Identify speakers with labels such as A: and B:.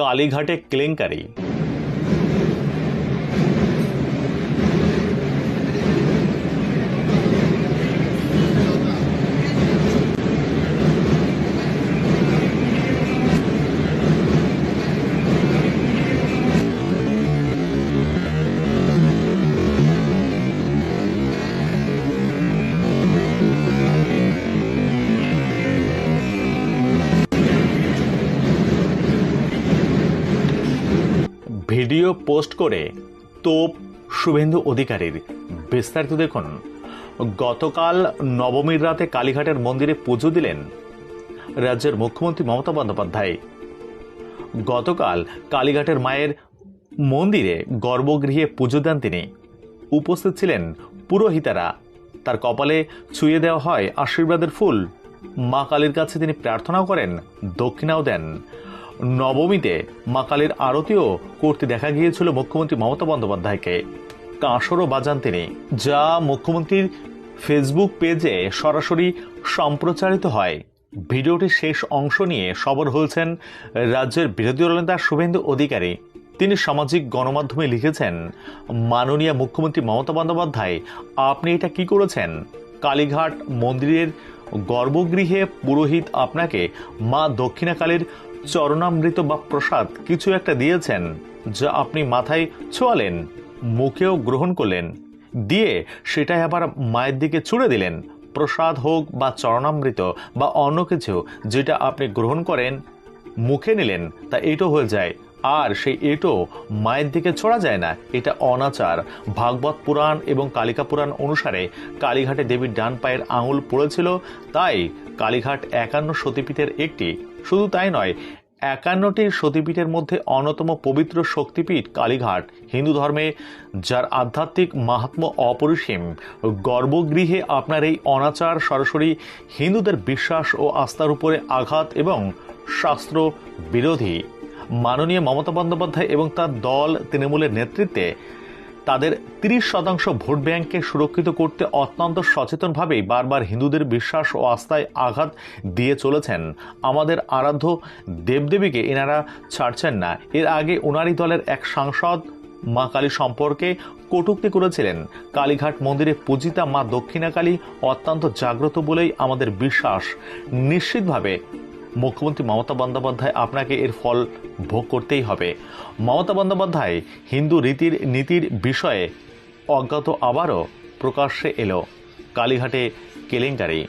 A: কালীঘাটে কেলেঙ্কারি video post করে তোপ শুভেন্দু অধিকারীর। বিস্তারিত দেখুন। গতকাল নবমীর রাতে কালীঘাটের মন্দিরে পুজো দিলেন রাজ্যের মুখ্যমন্ত্রী মমতা বন্দ্যোপাধ্যায়। গতকাল কালীঘাটের মায়ের মন্দিরে গর্ভগৃহে পুজো দেন তিনি। উপস্থিত ছিলেন পুরোহিতারা। তার কপালে ছুঁয়ে দেওয়া হয় আশীর্বাদের ফুল। মা কালীর কাছে তিনি প্রার্থনাও করেন, দক্ষিণাও দেন। নবমীতে মা কালীর আরতিও করতে দেখা গিয়েছিল মুখ্যমন্ত্রী মমতা বন্দ্যোপাধ্যায়কে। কাঁসরও বাজান তিনি। যা মুখ্যমন্ত্রীর ফেসবুক পেজে সরাসরি সম্প্রচারিত হয়। ভিডিওটির শেষ অংশ নিয়ে সবর হয়েছেন রাজ্যের বিরোধী দলনেতা শুভেন্দু অধিকারী। তিনি সামাজিক গণমাধ্যমে লিখেছেন, মাননীয় মুখ্যমন্ত্রী মমতা বন্দ্যোপাধ্যায়, আপনি এটা কি করেছেন? কালীঘাট মন্দিরের গর্ভগৃহে পুরোহিত আপনাকে মা দক্ষিণাকালীর চরণামৃত বা প্রসাদ কিছু একটা দিয়েছেন যা আপনি মাথায় ছোঁয়ালেন, মুখেও গ্রহণ করলেন। দিয়ে সেটাই আবার মায়ের দিকে ছুড়ে দিলেন। প্রসাদ হোক বা চরণামৃত বা অন্য কিছু যেটা আপনি গ্রহণ করেন, মুখে নিলেন, তা এটো হয়ে যায়। আর সেই এটো মায়ের দিকে ছড়া যায় না। এটা অনাচার। ভাগবত পুরাণ এবং কালিকা পুরাণ অনুসারে কালীঘাটে দেবীর ডান পায়ের আঙুল পড়েছিল, তাই কালীঘাট একান্ন সতীপীঠের একটি শুধু তাই নয়, একান্নটি সতীপীঠের মধ্যে অন্যতম পবিত্র শক্তিপীঠ কালীঘাট, হিন্দু ধর্মে, যার আধ্যাত্মিক মাহাত্ম্য অপরিসীম। গর্ভগৃহে আপনার এই অনাচার সরাসরি হিন্দুদের বিশ্বাস ও আস্থার উপরে আঘাত এবং শাস্ত্র বিরোধী। মাননীয় মমতা বন্দ্যোপাধ্যায় এবং তার দল তৃণমূলের নেতৃত্বে তাদের তিরিশ শতাংশ ভোট ব্যাংককে সুরক্ষিত করতে অত্যন্ত সচেতনভাবেই বারবার হিন্দুদের বিশ্বাস ও আস্থায় আঘাত দিয়ে চলেছেন। আমাদের আরাধ্য দেবদেবীকে এনারা ছাড়ছেন না। এর আগে ওনারই দলের এক সাংসদ মা কালী সম্পর্কে কটূক্তি করেছিলেন। কালীঘাট মন্দিরে পূজিতা মা দক্ষিণাকালী অত্যন্ত জাগ্রত বলেই আমাদের বিশ্বাস। নিশ্চিতভাবে মুখ্যমন্ত্রী মমতা বন্দ্যোপাধ্যায় আপনাকে এর ফল ভোগ করতেই হবে। মমতা বন্দ্যোপাধ্যায় হিন্দু রীতির নীতির বিষয়ে অজ্ঞাত আবারও প্রকাশ্যে এলো। কালীঘাটে কেলেঙ্কারি।